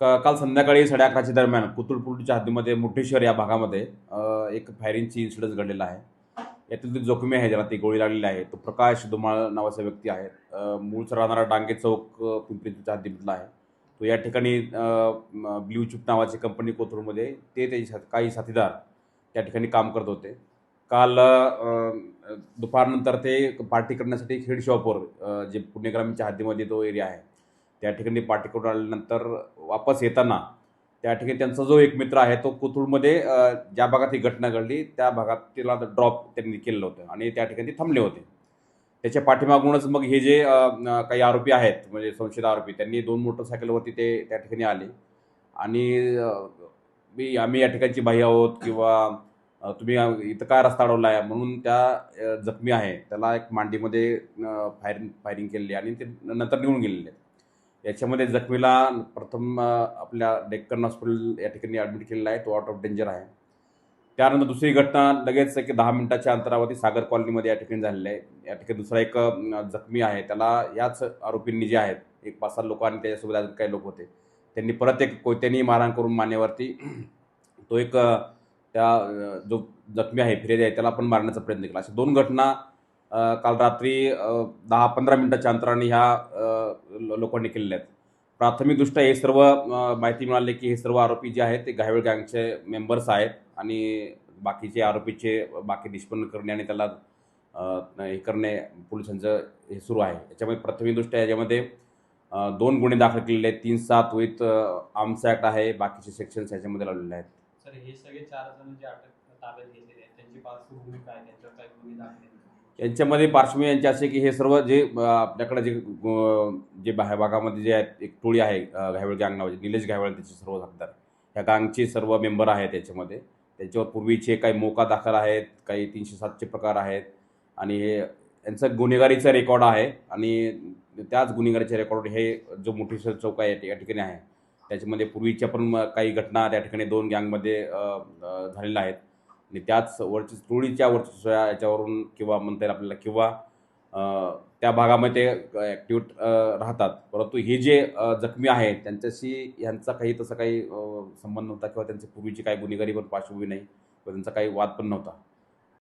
का- काल संध्याकाळी साडे अकराच्या दरम्यान कुतुळपूरच्या हद्दीमध्ये मोठेश्वर या भागामध्ये एक फायरिंगची इन्सिडन्स घडलेला आहे. यातील जो जोखमी आहे ज्याला ती गोळी लागलेली आहे तो प्रकाश दुमाळ नावाचा व्यक्ती आहे. मूळचा राहणारा डांगे चौक पिंपरीच्या हद्दीमधला आहे. तो या ठिकाणी ब्ल्यू चिप नावाची कंपनी कोथरूडमध्ये ते त्याचे साथ- काही साथीदार त्या ठिकाणी काम करत होते. काल दुपारनंतर ते पार्टी करण्यासाठी खेड शॉपवर जे पुणे ग्रामीणच्या हद्दीमध्ये तो एरिया आहे त्या ठिकाणी पार्टी करून आल्यानंतर वापस येताना त्या ठिकाणी त्यांचा जो एक मित्र आहे तो कोथरूडमध्ये ज्या भागात ही घटना घडली त्या भागात तिला ड्रॉप त्यांनी केलेलं होतं आणि त्या ठिकाणी थांबले होते. त्याच्या पाठीमागूनच मग हे जे काही आरोपी आहेत म्हणजे संशयित आरोपी त्यांनी दोन मोटरसायकलवरती ते त्या ठिकाणी आले. आणि मी आम्ही या ठिकाणची बाई आहोत किंवा तुम्ही इथं काय रस्ता अडवला आहे म्हणून त्या जखमी आहे. त्याला एक मांडीमध्ये फायरिंग फायरिंग केलेली आहे आणि ते नंतर निघून गेलेले आहेत. याच्यामध्ये जखमीला प्रथम आपल्या डेक्कन हॉस्पिटल या ठिकाणी ॲडमिट केलेला आहे. तो आउट ऑफ डेंजर आहे. त्यानंतर दुसरी घटना लगेच एक दहा मिनिटाच्या अंतरावरती सागर कॉलनीमध्ये या ठिकाणी झालेली आहे. या ठिकाणी दुसरा एक जखमी आहे. त्याला याच आरोपींनी जे आहेत एक पाच सात लोक आणि त्याच्यासोबत अजून काही लोक होते. त्यांनी परत एक कोयत्यांनी मारहाण करून मानेवरती तो एक त्या जो जखमी आहे फिर्यादी आहे त्याला पण मारण्याचा प्रयत्न केला. अशा दोन घटना काल रात्री दहा पंधरा मिनटाच्या अंतराने ह्या लोकांनी केलेल्या आहेत. प्राथमिकदृष्ट्या हे सर्व माहिती मिळाली की हे सर्व आरोपी जे आहेत ते घायवळ गँगचे मेंबर्स आहेत आणि बाकीचे आरोपीचे बाकी निष्पन्न करणे आणि त्याला हे करणे पोलिसांचं हे सुरू आहे. याच्यामध्ये प्राथमिकदृष्ट्या याच्यामध्ये दोन गुन्हे दाखल केलेले आहेत. तीन सात विथ आर्म्स ॲक्ट आहे. बाकीचे सेक्शन्स याच्यामध्ये लावलेले आहेत. सर हे सगळे चार जण जे अटक ताब्यात घेतलेले आहेत त्यांची पार्श्वभूमी काय त्यांच्यावर काय गुन्हे दाखल आहेत? यांच्यामध्ये पार्श्वभूमी यांची असे की हे सर्व जे आपल्याकडे जे जे बाह्य भागामध्ये जे आहेत एक टोळी आहे घायवळ गँग नावाची निलेश घायवळ त्याचे सर्व सांगतात ह्या गँगचे सर्व मेंबर आहेत त्याच्यामध्ये त्यांच्यावर पूर्वीचे काही मोका दाखल आहेत काही तीनशे सातचे प्रकार आहेत. आणि हे यांचं गुन्हेगारीचा रेकॉर्ड आहे. आणि त्याच गुन्हेगारीचे रेकॉर्ड हे जो मोठी चौक आहे या ठिकाणी आहे. त्याच्यामध्ये पूर्वीच्या पण काही घटना त्या ठिकाणी दोन गँगमध्ये झालेल्या आहेत. आणि त्याच वरची टोळीच्या वरची याच्यावरून किंवा म्हणता येईल आपल्याला किंवा त्या भागामध्ये ॲक्टिव्ह राहतात. परंतु हे जे जखमी आहेत त्यांच्याशी ह्यांचा काही तसा काही संबंध नव्हता किंवा त्यांची पूर्वीची काही गुन्हेगारी पण पार्श्वभूमी नाही किंवा त्यांचा काही वाद पण नव्हता.